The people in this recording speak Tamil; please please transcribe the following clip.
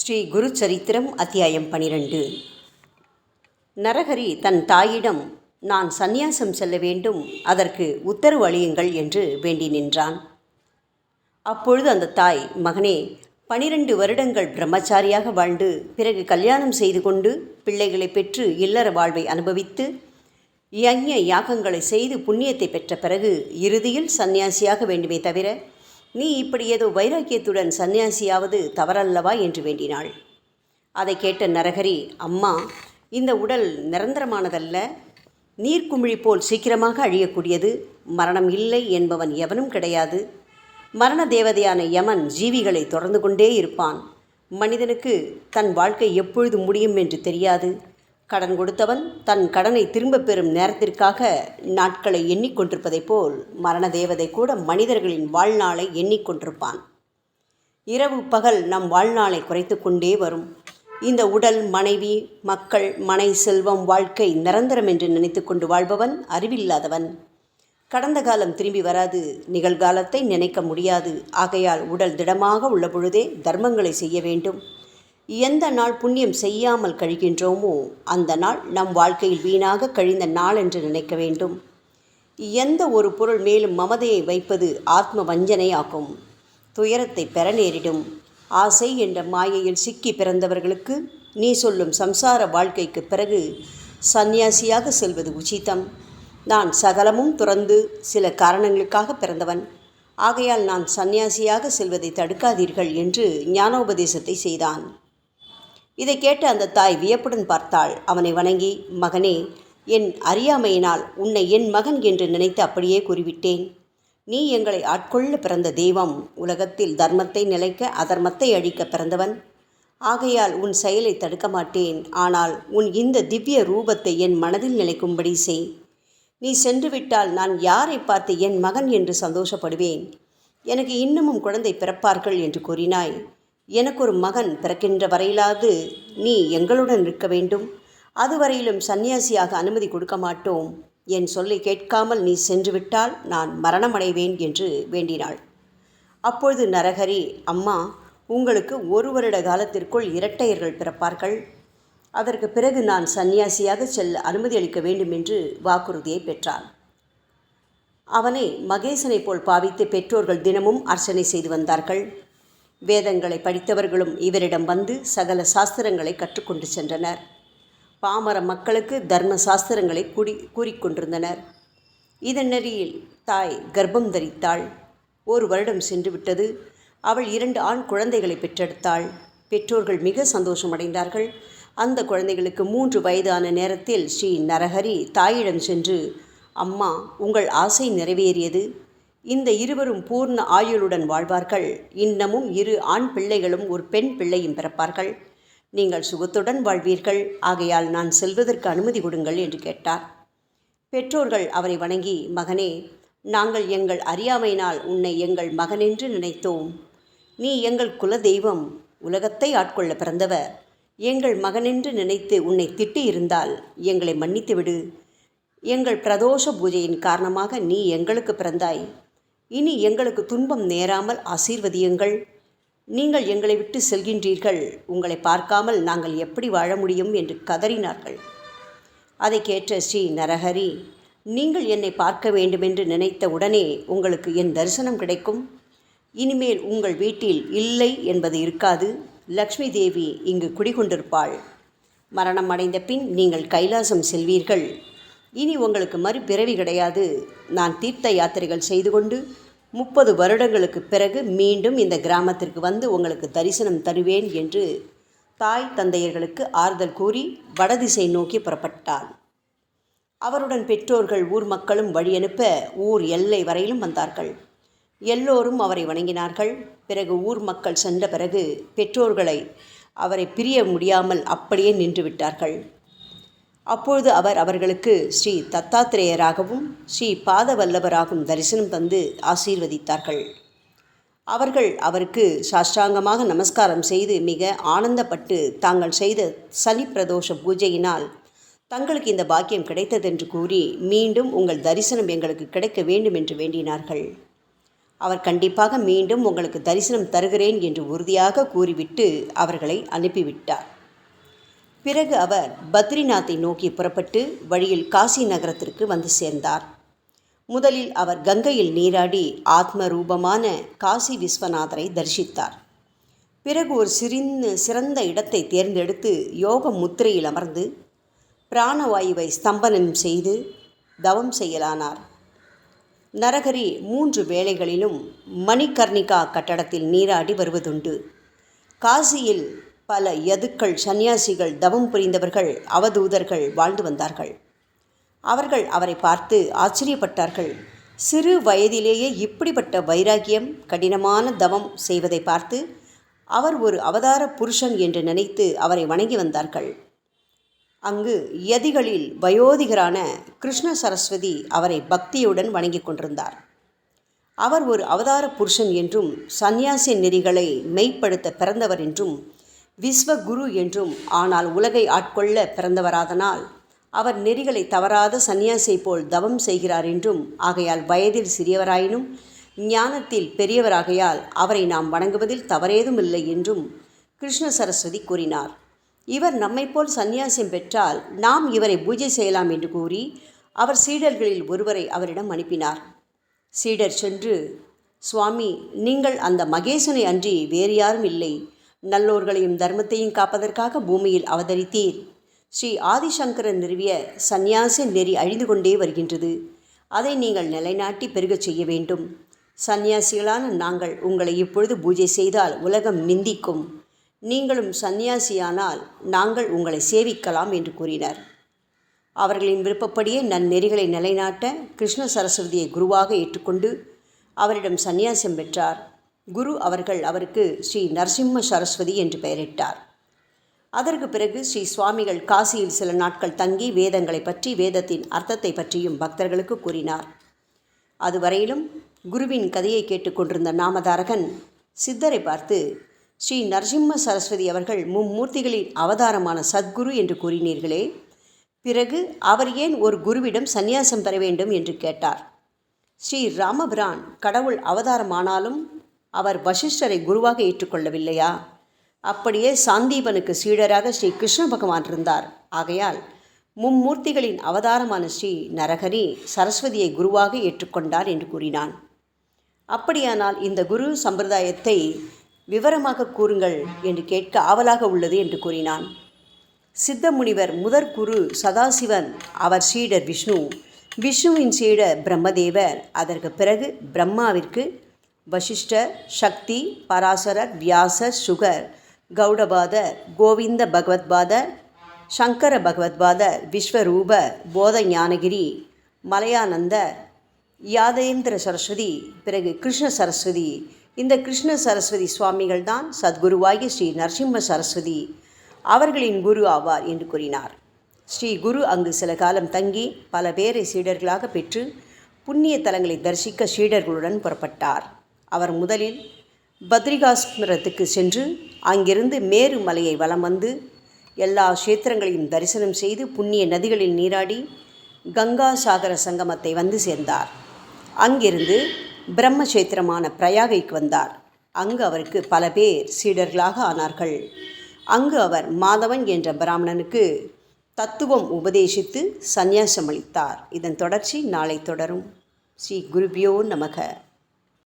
ஸ்ரீ குரு சரித்திரம் அத்தியாயம் பனிரெண்டு. நரஹரி தன் தாயிடம் நான் சந்நியாசம் செல்ல வேண்டும் அதற்கு உத்தரவு அளியுங்கள் என்று வேண்டி நின்றான். அப்பொழுது அந்த தாய் மகனே பனிரெண்டு வருடங்கள் பிரம்மச்சாரியாக வாழ்ந்து பிறகு கல்யாணம் செய்து கொண்டு பிள்ளைகளை பெற்று இல்லற வாழ்வை அனுபவித்து யஞ்ஞ யாகங்களை செய்து புண்ணியத்தை பெற்ற பிறகு இறுதியில் சந்நியாசியாக வேண்டுமே தவிர நீ இப்படி ஏதோ வைராக்கியத்துடன் சந்நியாசியாவது தவறல்லவா என்று வேண்டினாள். அதை கேட்ட நரகரி அம்மா இந்த உடல் நிரந்தரமானதல்ல. நீர்க்குமிழி போல் சீக்கிரமாக அழியக்கூடியது. மரணம் இல்லை என்பவன் எவனும் கிடையாது. மரண தேவதையான யமன் ஜீவிகளை தொடர்ந்து கொண்டே இருப்பான். மனிதனுக்கு தன் வாழ்க்கை எப்பொழுது முடியும் என்று தெரியாது. கடன் கொடுத்தவன் தன் கடனை திரும்பப் பெறும் நேரத்திற்காக நாட்களை எண்ணிக்கொண்டிருப்பதைப் போல் மரண தேவதை கூட மனிதர்களின் வாழ்நாளை எண்ணிக்கொண்டிருப்பான். இரவு பகல் நம் வாழ்நாளை குறைத்து கொண்டே வரும். இந்த உடல் மனைவி மக்கள் மனை செல்வம் வாழ்க்கை நிரந்தரம் என்று நினைத்து கொண்டு வாழ்பவன் அறிவில்லாதவன். கடந்த காலம் திரும்பி வராது நிகழ்காலத்தை நினைக்க முடியாது. ஆகையால் உடல் திடமாக உள்ள பொழுதே தர்மங்களை செய்ய வேண்டும். எந்த நாள் புண்ணியம் செய்யாமல் கழிகின்றோமோ அந்த நாள் நம் வாழ்க்கையில் வீணாக கழிந்த நாள் என்று நினைக்க வேண்டும். எந்த ஒரு பொருள் மேலும் மமதையை வைப்பது ஆத்ம வஞ்சனையாகும். துயரத்தை பெற நேரிடும். ஆசை என்ற மாயையில் சிக்கி பிறந்தவர்களுக்கு நீ சொல்லும் சம்சார வாழ்க்கைக்கு பிறகு சந்நியாசியாக செல்வது உச்சிதம். நான் சகலமும் துறந்து சில காரணங்களுக்காக பிறந்தவன். ஆகையால் நான் சந்நியாசியாக செல்வதை தடுக்காதீர்கள் என்று ஞானோபதேசத்தை செய்தான். இதை கேட்டு அந்த தாய் வியப்புடன் பார்த்தாள். அவனை வணங்கி மகனே என் அறியாமையினால் உன்னை என் மகன் என்று நினைத்து அப்படியே கூறிவிட்டேன். நீ எங்களை ஆட்கொள்ள பிறந்த தெய்வம். உலகத்தில் தர்மத்தை நிலைக்க அதர்மத்தை அழிக்க பிறந்தவன். ஆகையால் உன் செயலை தடுக்க மாட்டேன். ஆனால் உன் இந்த திவ்ய ரூபத்தை என் மனதில் நிலைக்கும்படி செய். நீ சென்றுவிட்டால் நான் யாரை பார்த்து என் மகன் என்று சந்தோஷப்படுவேன்? எனக்கு இன்னமும் குழந்தை பிறப்பார்கள் என்று கூறினாய். எனக்கு ஒரு மகன் பிறக்கின்ற வரையிலாவது நீ எங்களுடன் இருக்க வேண்டும். அதுவரையிலும் சந்நியாசியாக அனுமதி கொடுக்க மாட்டோம். என் சொல்லை கேட்காமல் நீ சென்று விட்டால் நான் மரணமடைவேன் என்று வேண்டினாள். அப்பொழுது நரஹரி அம்மா உங்களுக்கு ஒரு வருட காலத்திற்குள் இரட்டையர்கள் பிறப்பார்கள். அதற்கு பிறகு நான் சந்நியாசியாக செல்ல அனுமதி அளிக்க வேண்டும் என்று வாக்குறுதியை பெற்றான் அவனை மகேசனைப் போல் பாவித்து பெற்றோர்கள் தினமும் அர்ச்சனை செய்து வந்தார்கள். வேதங்களை படித்தவர்களும் இவரிடம் வந்து சகல சாஸ்திரங்களை கற்றுக்கொண்டு சென்றனர். பாமர மக்களுக்கு தர்ம சாஸ்திரங்களை கூடி கூறிக்கொண்டிருந்தனர். இதன் நெறியில் தாய் கர்ப்பம் தரித்தாள். ஒரு வருடம் சென்று விட்டது. அவள் இரண்டு ஆண் குழந்தைகளை பெற்றெடுத்தாள். பெற்றோர்கள் மிக சந்தோஷமடைந்தார்கள். அந்த குழந்தைகளுக்கு மூன்று வயதான நேரத்தில் ஸ்ரீ நரஹரி தாயிடம் சென்று அம்மா உங்கள் ஆசை நிறைவேறியது. இந்த இருவரும் பூர்ண ஆயுளுடன் வாழ்வார்கள். இன்னமும் இரு ஆண் பிள்ளைகளும் ஒரு பெண் பிள்ளையும் பிறப்பார்கள். நீங்கள் சுகத்துடன் வாழ்வீர்கள். ஆகையால் நான் செல்வதற்கு அனுமதி கொடுங்கள் என்று கேட்டார். பெற்றோர்கள் அவரை வணங்கி மகனே நாங்கள் எங்கள் அறியாமையினால் உன்னை எங்கள் மகனென்று நினைத்தோம். நீ எங்கள் குல தெய்வம் உலகத்தை ஆட்கொள்ள பிறந்தவர். எங்கள் மகனென்று நினைத்து உன்னை திட்டி இருந்தால் எங்களை மன்னித்து விடு எங்கள் பிரதோஷ பூஜையின் காரணமாக நீ எங்களுக்கு பிறந்தாய். இனி எங்களுக்கு துன்பம் நேராமல் ஆசீர்வதியுங்கள். நீங்கள் எங்களை விட்டு செல்கின்றீர்கள். உங்களை பார்க்காமல் நாங்கள் எப்படி வாழ முடியும் என்று கதறினார்கள். அதை கேட்ட ஸ்ரீ நரஹரி நீங்கள் என்னை பார்க்க வேண்டுமென்று நினைத்த உடனே உங்களுக்கு என் தரிசனம் கிடைக்கும். இனிமேல் உங்கள் வீட்டில் இல்லை என்பது இருக்காது. லக்ஷ்மி தேவி இங்கு குடிகொண்டிருப்பாள். மரணம் அடைந்த பின் நீங்கள் கைலாசம் செல்வீர்கள். இனி உங்களுக்கு மறுபிறவி கிடையாது. நான் தீர்த்த யாத்திரைகள் செய்து கொண்டு முப்பது வருடங்களுக்கு பிறகு மீண்டும் இந்த கிராமத்திற்கு வந்து உங்களுக்கு தரிசனம் தருவேன் என்று தாய் தந்தையர்களுக்கு ஆறுதல் கூறி வடதிசை நோக்கி புறப்பட்டாள். அவருடன் பெற்றோர்கள் ஊர் மக்களும் வழியனுப்ப ஊர் எல்லை வரையிலும் வந்தார்கள். எல்லோரும் அவரை வணங்கினார்கள். பிறகு ஊர் மக்கள் சென்ற பிறகு பெற்றோர்களை அவரை பிரிய முடியாமல் அப்படியே நின்று விட்டார்கள். அப்பொழுது அவர் அவர்களுக்கு ஸ்ரீ தத்தாத்திரேயராகவும் ஸ்ரீ பாதவல்லவராகவும் தரிசனம் தந்து ஆசீர்வதித்தார்கள். அவர்கள் அவருக்கு சாஷ்டாங்கமாக நமஸ்காரம் செய்து மிக ஆனந்தப்பட்டு தாங்கள் செய்த சனி பிரதோஷ பூஜையினால் தங்களுக்கு இந்த பாக்கியம் கிடைத்ததென்று கூறி மீண்டும் உங்கள் தரிசனம் எங்களுக்கு கிடைக்க வேண்டும் என்று வேண்டினார்கள். அவர் கண்டிப்பாக மீண்டும் உங்களுக்கு தரிசனம் தருகிறேன் என்று உறுதியாக கூறிவிட்டு அவர்களை அனுப்பிவிட்டார். பிறகு அவர் பத்ரிநாத்தை நோக்கி புறப்பட்டு வழியில் காசி நகரத்திற்கு வந்து சேர்ந்தார். முதலில் அவர் கங்கையில் நீராடி ஆத்ம ரூபமான காசி விஸ்வநாதரை தரிசித்தார். பிறகு ஒரு சிறிந்த சிறந்த இடத்தை தேர்ந்தெடுத்து யோக முத்திரையில் அமர்ந்து பிராணவாயுவை ஸ்தம்பனம் செய்து தவம் செய்யலானார். நரகரி மூன்று வேளைகளிலும் மணிகர்ணிகா கட்டடத்தில் நீராடி வருவதுண்டு. காசியில் பல யதுக்கள் சந்நியாசிகள் தவம் புரிந்தவர்கள் அவதூதர்கள் வாழ்ந்து வந்தார்கள். அவர்கள் அவரை பார்த்து ஆச்சரியப்பட்டார்கள். சிறு வயதிலேயே இப்படிப்பட்ட வைராகியம் கடினமான தவம் செய்வதை பார்த்து அவர் ஒரு அவதார புருஷன் என்று நினைத்து அவரை வணங்கி வந்தார்கள். அங்கு யதிகளில் வயோதிகரான கிருஷ்ண சரஸ்வதி அவரை பக்தியுடன் வணங்கிக் கொண்டிருந்தார். அவர் ஒரு அவதார புருஷன் என்றும் சந்நியாசி நெறிகளை மெய்ப்படுத்த பிறந்தவர் என்றும் விஸ்வகுரு என்றும் ஆனால் உலகை ஆட்கொள்ள பிறந்தவராதனால் அவர் நெறிகளை தவறாத சந்நியாசியை போல் தவம் செய்கிறார் என்றும் ஆகையால் வயதில் சிறியவராயினும் ஞானத்தில் பெரியவராகையால் அவரை நாம் வணங்குவதில் தவறேதும் இல்லை என்றும் கிருஷ்ண சரஸ்வதி கூறினார். இவர் நம்மைப்போல் சந்நியாசியம் பெற்றால் நாம் இவரை பூஜை செய்யலாம் என்று கூறி அவர் சீடர்களில் ஒருவரை அவரிடம் அனுப்பினார். சீடர் சென்று சுவாமி நீங்கள் அந்த மகேசனை அன்றி வேறு யாரும் இல்லை. நல்லோர்களையும் தர்மத்தையும் காப்பதற்காக பூமியில் அவதரித்தீர். ஸ்ரீ ஆதிசங்கரன் நிறுவிய சந்நியாச நெறி அழிந்து கொண்டே வருகின்றது. அதை நீங்கள் நிலைநாட்டி பெருகச் செய்ய வேண்டும். சந்நியாசிகளான நாங்கள் உங்களை இப்பொழுது பூஜை செய்தால் உலகம் நிந்திக்கும். நீங்களும் சந்நியாசியானால் நாங்கள் உங்களை சேவிக்கலாம் என்று கூறினர். அவர்களின் விருப்பப்படியே நன்னெறிகளை நிலைநாட்ட கிருஷ்ண சரஸ்வதியை குருவாக ஏற்றுக்கொண்டு அவரிடம் சந்நியாசம் பெற்றார். குரு அவர்கள் அவருக்கு ஸ்ரீ நரசிம்ம சரஸ்வதி என்று பெயரிட்டார். அதற்கு பிறகு ஸ்ரீ சுவாமிகள் காசியில் சில நாட்கள் தங்கி வேதங்களை பற்றி வேதத்தின் அர்த்தத்தை பற்றியும் பக்தர்களுக்கு கூறினார். அதுவரையிலும் குருவின் கதையை கேட்டுக்கொண்டிருந்த நாமதாரகன் சித்தரை பார்த்து ஸ்ரீ நரசிம்ம சரஸ்வதி அவர்கள் மும்மூர்த்திகளின் அவதாரமான சத்குரு என்று கூறினீர்களே. பிறகு அவர் ஏன் ஒரு குருவிடம் சந்நியாசம் பெற வேண்டும்? என்று கேட்டார். ஸ்ரீ ராமபிரான் கடவுள் அவதாரமானாலும் அவர் வசிஷ்டரை குருவாக ஏற்றுக்கொள்ளவில்லையா? அப்படியே சாந்தீபனுக்கு சீடராக ஸ்ரீ கிருஷ்ண பகவான் இருந்தார். ஆகையால் மும்மூர்த்திகளின் அவதாரமான ஸ்ரீ நரகரி சரஸ்வதியை குருவாக ஏற்றுக்கொண்டார் என்று கூறினான். அப்படியானால் இந்த குரு சம்பிரதாயத்தை விவரமாக கூறுங்கள் என்று கேட்க ஆவலாக உள்ளது என்று கூறினான். சித்த முனிவர் முதற் குரு சதாசிவன் அவர் சீடர் விஷ்ணு. விஷ்ணுவின் சீடர் பிரம்மதேவர். அதற்கு பிறகு பிரம்மாவிற்கு வசிஷ்டர் சக்தி பராசரர் வியாசர் சுகர் கௌடபாதர் கோவிந்த பகவத்பாதர் சங்கர பகவத்பாதர் விஸ்வரூப போத ஞானகிரி மலையானந்தர் யாதேந்திர சரஸ்வதி பிறகு கிருஷ்ண சரஸ்வதி. இந்த கிருஷ்ண சரஸ்வதி சுவாமிகள் தான் சத்குருவாகி ஸ்ரீ நரசிம்ம சரஸ்வதி அவர்களின் குரு ஆவார் என்று கூறினார். ஸ்ரீ குரு அங்கு சில காலம் தங்கி பல பேரை சீடர்களாக பெற்று புண்ணிய தலங்களை தரிசிக்க சீடர்களுடன் புறப்பட்டார். அவர் முதலில் பத்ரிகாஸ்மரத்துக்கு சென்று அங்கிருந்து மேரு மலையை வலம் வந்து எல்லா கஷேத்திரங்களையும் தரிசனம் செய்து புண்ணிய நதிகளில் நீராடி கங்கா சாகர சங்கமத்தை வந்து சேர்ந்தார். அங்கிருந்து பிரம்மக்ஷேத்திரமான பிரயாகைக்கு வந்தார். அங்கு அவருக்கு பல பேர் சீடர்களாக ஆனார்கள். அங்கு அவர் மாதவன் என்ற பிராமணனுக்கு தத்துவம் உபதேசித்து சந்நியாசம் அளித்தார் இதன் தொடர்ச்சி நாளை தொடரும். ஸ்ரீ குருபியோ நமக.